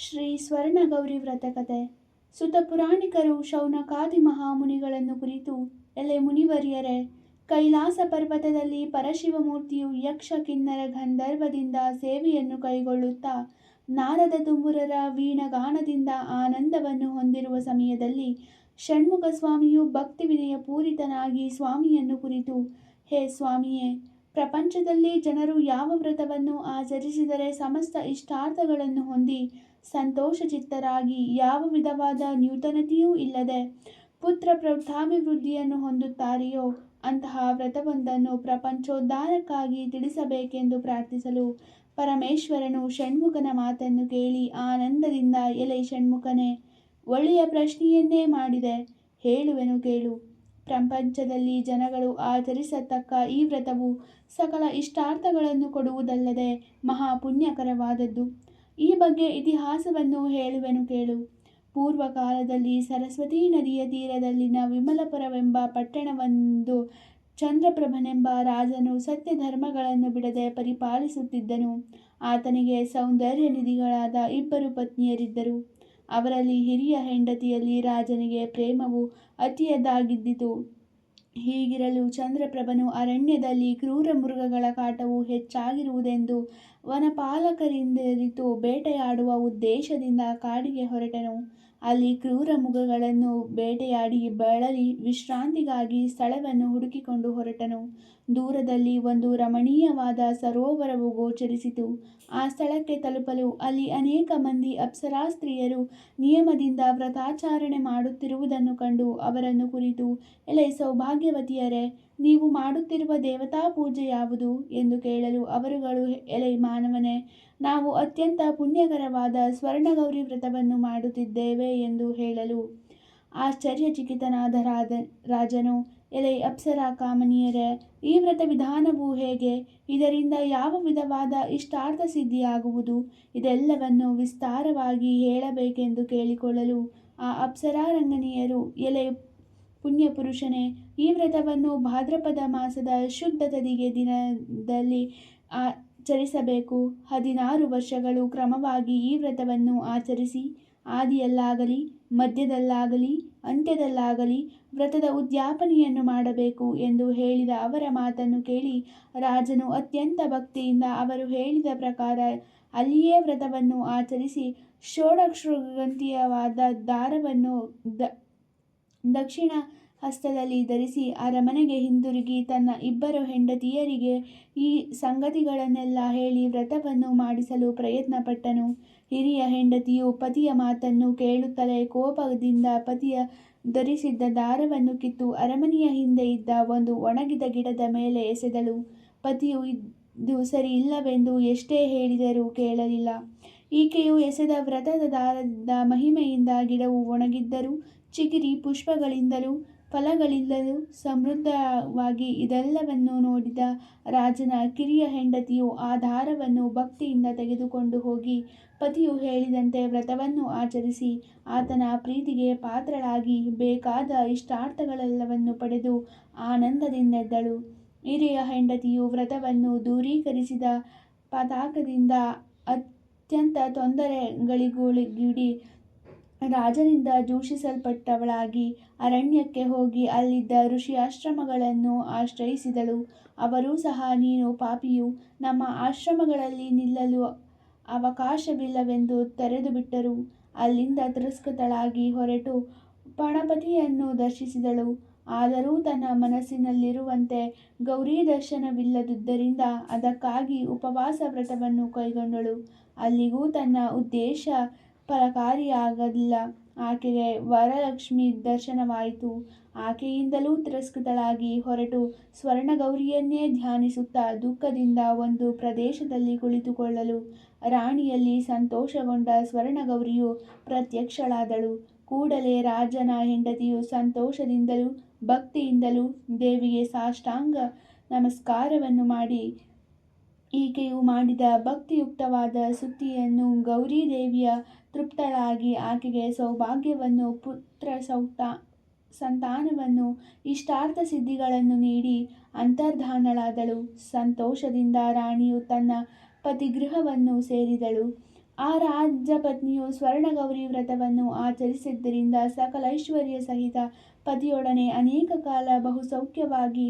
ಶ್ರೀ ಸ್ವರ್ಣಗೌರಿ ವ್ರತಕಥೆ ಸುತ ಪುರಾಣಿಕರು ಶೌನಕಾದಿ ಮಹಾಮುನಿಗಳನ್ನು ಕುರಿತು ಎಲೆ ಮುನಿವರಿಯರೇ. ಕೈಲಾಸ ಪರ್ವತದಲ್ಲಿ ಪರಶಿವಮೂರ್ತಿಯು ಯಕ್ಷ ಕಿನ್ನರ ಗಂಧರ್ವದಿಂದ ಸೇವೆಯನ್ನು ಕೈಗೊಳ್ಳುತ್ತಾ, ನಾರದ ತುಂಬುರರ ವೀಣಗಾನದಿಂದ ಆನಂದವನ್ನು ಹೊಂದಿರುವ ಸಮಯದಲ್ಲಿ ಷಣ್ಮುಖ ಸ್ವಾಮಿಯು ಭಕ್ತಿ ವಿನಯ ಪೂರಿತನಾಗಿ ಸ್ವಾಮಿಯನ್ನು ಕುರಿತು, ಹೇ ಸ್ವಾಮಿಯೇ, ಪ್ರಪಂಚದಲ್ಲಿ ಜನರು ಯಾವ ವ್ರತವನ್ನು ಆಚರಿಸಿದರೆ ಸಮಸ್ತ ಇಷ್ಟಾರ್ಥಗಳನ್ನು ಹೊಂದಿ ಸಂತೋಷಚಿತ್ತರಾಗಿ ಯಾವ ವಿಧವಾದ ನ್ಯೂತನತೆಯೂ ಇಲ್ಲದೆ ಪುತ್ರ ಪ್ರೌಢಾಭಿವೃದ್ಧಿಯನ್ನು ಹೊಂದುತ್ತಾರೆಯೋ ಅಂತಹ ವ್ರತವೊಂದನ್ನು ಪ್ರಪಂಚೋದ್ಧಾರಕ್ಕಾಗಿ ತಿಳಿಸಬೇಕೆಂದು ಪ್ರಾರ್ಥಿಸಲು ಪರಮೇಶ್ವರನು ಷಣ್ಮುಖನ ಮಾತನ್ನು ಕೇಳಿ ಆನಂದದಿಂದ, ಎಲೆ ಷಣ್ಮುಖನೇ, ಒಳ್ಳೆಯ ಪ್ರಶ್ನೆಯನ್ನೇ ಮಾಡಿದೆ. ಹೇಳುವೆನು ಕೇಳು. ಪ್ರಪಂಚದಲ್ಲಿ ಜನಗಳು ಆಚರಿಸತಕ್ಕ ಈ ವ್ರತವು ಸಕಲ ಇಷ್ಟಾರ್ಥಗಳನ್ನು ಕೊಡುವುದಲ್ಲದೆ ಮಹಾ ಪುಣ್ಯಕರವಾದದ್ದು. ಈ ಬಗ್ಗೆ ಇತಿಹಾಸವನ್ನು ಹೇಳುವೆನು ಕೇಳು. ಪೂರ್ವ ಕಾಲದಲ್ಲಿ ಸರಸ್ವತೀ ನದಿಯ ತೀರದಲ್ಲಿನ ವಿಮಲಪುರವೆಂಬ ಪಟ್ಟಣವೊಂದು ಚಂದ್ರಪ್ರಭನೆಂಬ ರಾಜನು ಸತ್ಯ ಧರ್ಮಗಳನ್ನು ಬಿಡದೆ ಪರಿಪಾಲಿಸುತ್ತಿದ್ದನು. ಆತನಿಗೆ ಸೌಂದರ್ಯ ನಿಧಿಗಳಾದ ಇಬ್ಬರು ಪತ್ನಿಯರಿದ್ದರು. ಅವರಲ್ಲಿ ಹಿರಿಯ ಹೆಂಡತಿಯಲ್ಲಿ ರಾಜನಿಗೆ ಪ್ರೇಮವು ಅತಿಯಾಗಿದ್ದಿತು ಹೀಗಿರಲು ಚಂದ್ರಪ್ರಭನು ಅರಣ್ಯದಲ್ಲಿ ಕ್ರೂರ ಮೃಗಗಳ ಕಾಟವು ಹೆಚ್ಚಾಗಿರುವುದೆಂದು ವನಪಾಲಕರಿಂದರಿತು ಬೇಟೆಯಾಡುವ ಉದ್ದೇಶದಿಂದ ಕಾಡಿಗೆ ಹೊರಟನು. ಅಲ್ಲಿ ಕ್ರೂರ ಮೃಗಗಳನ್ನು ಬೇಟೆಯಾಡಿ ಬಳಲಿ ವಿಶ್ರಾಂತಿಗಾಗಿ ಸ್ಥಳವನ್ನು ಹುಡುಕಿಕೊಂಡು ಹೊರಟನು. ದೂರದಲ್ಲಿ ಒಂದು ರಮಣೀಯವಾದ ಸರೋವರವು ಗೋಚರಿಸಿತು. ಆ ಸ್ಥಳಕ್ಕೆ ತಲುಪಲು ಅಲ್ಲಿ ಅನೇಕ ಮಂದಿ ಅಪ್ಸರಾ ಸ್ತ್ರೀಯರು ನಿಯಮದಿಂದ ವ್ರತಾಚರಣೆ ಮಾಡುತ್ತಿರುವುದನ್ನು ಕಂಡು ಅವರನ್ನು ಕುರಿತು, ಎಲೆ ಸೌಭಾಗ್ಯವತಿಯರೇ ನೀವು ಮಾಡುತ್ತಿರುವ ದೇವತಾ ಪೂಜೆ ಯಾವುದು ಎಂದು ಕೇಳಲು ಅವರುಗಳು ಎಲೆ ಮಾನವನೇ, ನಾವು ಅತ್ಯಂತ ಪುಣ್ಯಕರವಾದ ಸ್ವರ್ಣಗೌರಿ ವ್ರತವನ್ನು ಮಾಡುತ್ತಿದ್ದೇವೆ ಎಂದು ಹೇಳಲು ಆಶ್ಚರ್ಯಚಕಿತನಾದ ರಾಧ ರಾಜನು, ಎಲೆ ಅಪ್ಸರಾ ಕಾಮನಿಯರೇ, ಈ ವ್ರತ ವಿಧಾನವು ಹೇಗೆ? ಇದರಿಂದ ಯಾವ ವಿಧವಾದ ಇಷ್ಟಾರ್ಥ ಸಿದ್ಧಿಯಾಗುವುದು? ಇದೆಲ್ಲವನ್ನು ವಿಸ್ತಾರವಾಗಿ ಹೇಳಬೇಕೆಂದು ಕೇಳಿಕೊಳ್ಳಲು ಆ ಅಪ್ಸರಾರಂಗನಿಯರು ಎಲೆ ಪುಣ್ಯಪುರುಷನೇ, ಈ ವ್ರತವನ್ನು ಭಾದ್ರಪದ ಮಾಸದ ಶುದ್ಧ ತದಿಗೆ ದಿನದಲ್ಲಿ ಆಚರಿಸಬೇಕು. ಹದಿನಾರು ವರ್ಷಗಳು ಕ್ರಮವಾಗಿ ಈ ವ್ರತವನ್ನು ಆಚರಿಸಿ, ಆದಿಯಲ್ಲಾಗಲಿ, ಮಧ್ಯದಲ್ಲಾಗಲಿ, ಅಂತ್ಯದಲ್ಲಾಗಲಿ ವ್ರತದ ಉದ್ಯಾಪನೆಯನ್ನು ಮಾಡಬೇಕು ಎಂದು ಹೇಳಿದ ಅವರ ಮಾತನ್ನು ಕೇಳಿ ರಾಜನು ಅತ್ಯಂತ ಭಕ್ತಿಯಿಂದ ಅವರು ಹೇಳಿದ ಪ್ರಕಾರ ಅಲ್ಲಿಯೇ ವ್ರತವನ್ನು ಆಚರಿಸಿ ಷೋಡಕ್ಷಗ್ರಂಥಿಯವಾದ ದಾರವನ್ನು ದ ದಕ್ಷಿಣ ಹಸ್ತದಲ್ಲಿ ಧರಿಸಿ ಅರಮನೆಗೆ ಹಿಂದಿರುಗಿ ತನ್ನ ಇಬ್ಬರು ಹೆಂಡತಿಯರಿಗೆ ಈ ಸಂಗತಿಗಳನ್ನೆಲ್ಲ ಹೇಳಿ ವ್ರತವನ್ನು ಮಾಡಿಸಲು ಪ್ರಯತ್ನಪಟ್ಟನು. ಹಿರಿಯ ಹೆಂಡತಿಯು ಪತಿಯ ಮಾತನ್ನು ಕೇಳುತ್ತಲೇ ಕೋಪದಿಂದ ಪತಿಯ ಧರಿಸಿದ್ದ ದಾರವನ್ನು ಕಿತ್ತು ಅರಮನೆಯ ಹಿಂದೆ ಇದ್ದ ಒಂದು ಒಣಗಿದ ಗಿಡದ ಮೇಲೆ ಎಸೆದಳು. ಪತಿಯು, ಇದು ಸರಿ ಇಲ್ಲವೆಂದು ಎಷ್ಟೇ ಹೇಳಿದರೂ ಕೇಳಲಿಲ್ಲ. ಈಕೆಯು ಎಸೆದ ವ್ರತದ ದಾರದ ಮಹಿಮೆಯಿಂದ ಗಿಡವು ಒಣಗಿದ್ದರೂ ಚಿಗಿರಿ ಪುಷ್ಪಗಳಿಂದಲೂ ಫಲಗಳಿಂದಲೂ ಸಮೃದ್ಧವಾಗಿ ಇದೆಲ್ಲವನ್ನು ನೋಡಿದ ರಾಜನ ಕಿರಿಯ ಹೆಂಡತಿಯು ಆ ದಾರವನ್ನು ಭಕ್ತಿಯಿಂದ ತೆಗೆದುಕೊಂಡು ಹೋಗಿ ಪತಿಯು ಹೇಳಿದಂತೆ ವ್ರತವನ್ನು ಆಚರಿಸಿ ಆತನ ಪ್ರೀತಿಗೆ ಪಾತ್ರಳಾಗಿ ಬೇಕಾದ ಇಷ್ಟಾರ್ಥಗಳೆಲ್ಲವನ್ನು ಪಡೆದು ಆನಂದದಿಂದೆದ್ದಳು. ಹಿರಿಯ ಹೆಂಡತಿಯು ವ್ರತವನ್ನು ದೂರೀಕರಿಸಿದ ಪತಾಕದಿಂದ ಅತ್ಯಂತ ತೊಂದರೆಗಳಿಗೊಳಗೂಡಿ ರಾಜನಿಂದ ದೂಷಿಸಲ್ಪಟ್ಟವಳಾಗಿ ಅರಣ್ಯಕ್ಕೆ ಹೋಗಿ ಅಲ್ಲಿದ್ದ ಋಷಿ ಆಶ್ರಮಗಳನ್ನು ಆಶ್ರಯಿಸಿದಳು. ಅವರೂ ಸಹ, ನೀನು ಪಾಪಿಯು, ನಮ್ಮ ಆಶ್ರಮಗಳಲ್ಲಿ ನಿಲ್ಲಲು ಅವಕಾಶವಿಲ್ಲವೆಂದು ತೊರೆದುಬಿಟ್ಟರು. ಅಲ್ಲಿಂದ ತಿರಸ್ಕೃತಳಾಗಿ ಹೊರಟು ಪಣಪತಿಯನ್ನು ದರ್ಶಿಸಿದಳು. ಆದರೂ ತನ್ನ ಮನಸ್ಸಿನಲ್ಲಿರುವಂತೆ ಗೌರಿ ದರ್ಶನವಿಲ್ಲದಿದ್ದರಿಂದ ಅದಕ್ಕಾಗಿ ಉಪವಾಸ ವ್ರತವನ್ನು ಕೈಗೊಂಡಳು. ಅಲ್ಲಿಗೂ ತನ್ನ ಉದ್ದೇಶ ಫಲಕಾರಿಯಾಗಲಿಲ್ಲ ಆಕೆಗೆ ವರಲಕ್ಷ್ಮಿ ದರ್ಶನವಾಯಿತು. ಆಕೆಯಿಂದಲೂ ತಿರಸ್ಕೃತಳಾಗಿ ಹೊರಟು ಸ್ವರ್ಣಗೌರಿಯನ್ನೇ ಧ್ಯಾನಿಸುತ್ತಾ ದುಃಖದಿಂದ ಒಂದು ಪ್ರದೇಶದಲ್ಲಿ ಕುಳಿತುಕೊಳ್ಳಲು ರಾಣಿಯಲ್ಲಿ ಸಂತೋಷಗೊಂಡ ಸ್ವರ್ಣಗೌರಿಯು ಪ್ರತ್ಯಕ್ಷಳಾದಳು. ಕೂಡಲೇ ರಾಜನ ಹೆಂಡತಿಯು ಸಂತೋಷದಿಂದಲೂ ಭಕ್ತಿಯಿಂದಲೂ ದೇವಿಗೆ ಸಾಷ್ಟಾಂಗ ನಮಸ್ಕಾರವನ್ನು ಮಾಡಿ ಈಕೆಯು ಮಾಡಿದ ಭಕ್ತಿಯುಕ್ತವಾದ ಸ್ತುತಿಯನ್ನು ಗೌರೀದೇವಿಯ ತೃಪ್ತಳಾಗಿ ಆಕೆಗೆ ಸೌಭಾಗ್ಯವನ್ನು, ಪುತ್ರ ಸೌತ ಸಂತಾನವನ್ನು, ಇಷ್ಟಾರ್ಥ ಸಿದ್ಧಿಗಳನ್ನು ನೀಡಿ ಅಂತರ್ಧಾನಳಾದಳು. ಸಂತೋಷದಿಂದ ರಾಣಿಯು ತನ್ನ ಪತಿಗೃಹವನ್ನು ಸೇರಿದಳು. ಆ ರಾಜಪತ್ನಿಯು ಸ್ವರ್ಣಗೌರಿ ವ್ರತವನ್ನು ಆಚರಿಸಿದ್ದರಿಂದ ಸಕಲ ಐಶ್ವರ್ಯ ಸಹಿತ ಪತಿಯೊಡನೆ ಅನೇಕ ಕಾಲ ಬಹುಸೌಖ್ಯವಾಗಿ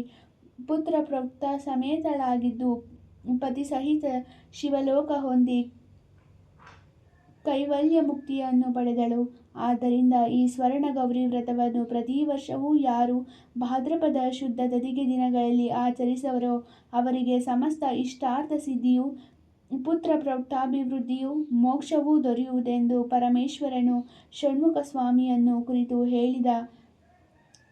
ಪುತ್ರ ಪ್ರೌಕ್ತ ಸಮೇತಳಾಗಿದ್ದು ಪತಿ ಸಹಿತ ಶಿವಲೋಕ ಹೊಂದಿ ಕೈವಲ್ಯ ಮುಕ್ತಿಯನ್ನು ಪಡೆದಳು. ಆದ್ದರಿಂದ ಈ ಸ್ವರ್ಣಗೌರಿ ವ್ರತವನ್ನು ಪ್ರತಿ ವರ್ಷವೂ ಯಾರು ಭಾದ್ರಪದ ಶುದ್ಧ ದದಿಗೆ ದಿನಗಳಲ್ಲಿ ಆಚರಿಸವರೋ ಅವರಿಗೆ ಸಮಸ್ತ ಇಷ್ಟಾರ್ಥ ಸಿದ್ಧಿಯು, ಪುತ್ರ ಪ್ರೌಢಾಭಿವೃದ್ಧಿಯು ಮೋಕ್ಷವೂ ದೊರೆಯುವುದೆಂದು ಪರಮೇಶ್ವರನು ಷಣ್ಮುಖ ಸ್ವಾಮಿಯನ್ನು ಕುರಿತು ಹೇಳಿದ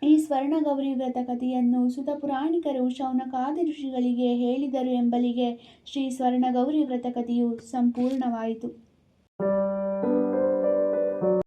ಈ ಸ್ವರ್ಣಗೌರಿ ವ್ರತ ಕಥೆಯನ್ನು ಸುತ ಪುರಾಣಿಕರು ಶೌನಕಾದಿ ಋಷಿಗಳಿಗೆ ಹೇಳಿದರು ಎಂಬಲಿಗೆ ಶ್ರೀ ಸ್ವರ್ಣಗೌರಿ ವ್ರತ ಕಥೆಯು ಸಂಪೂರ್ಣವಾಯಿತು.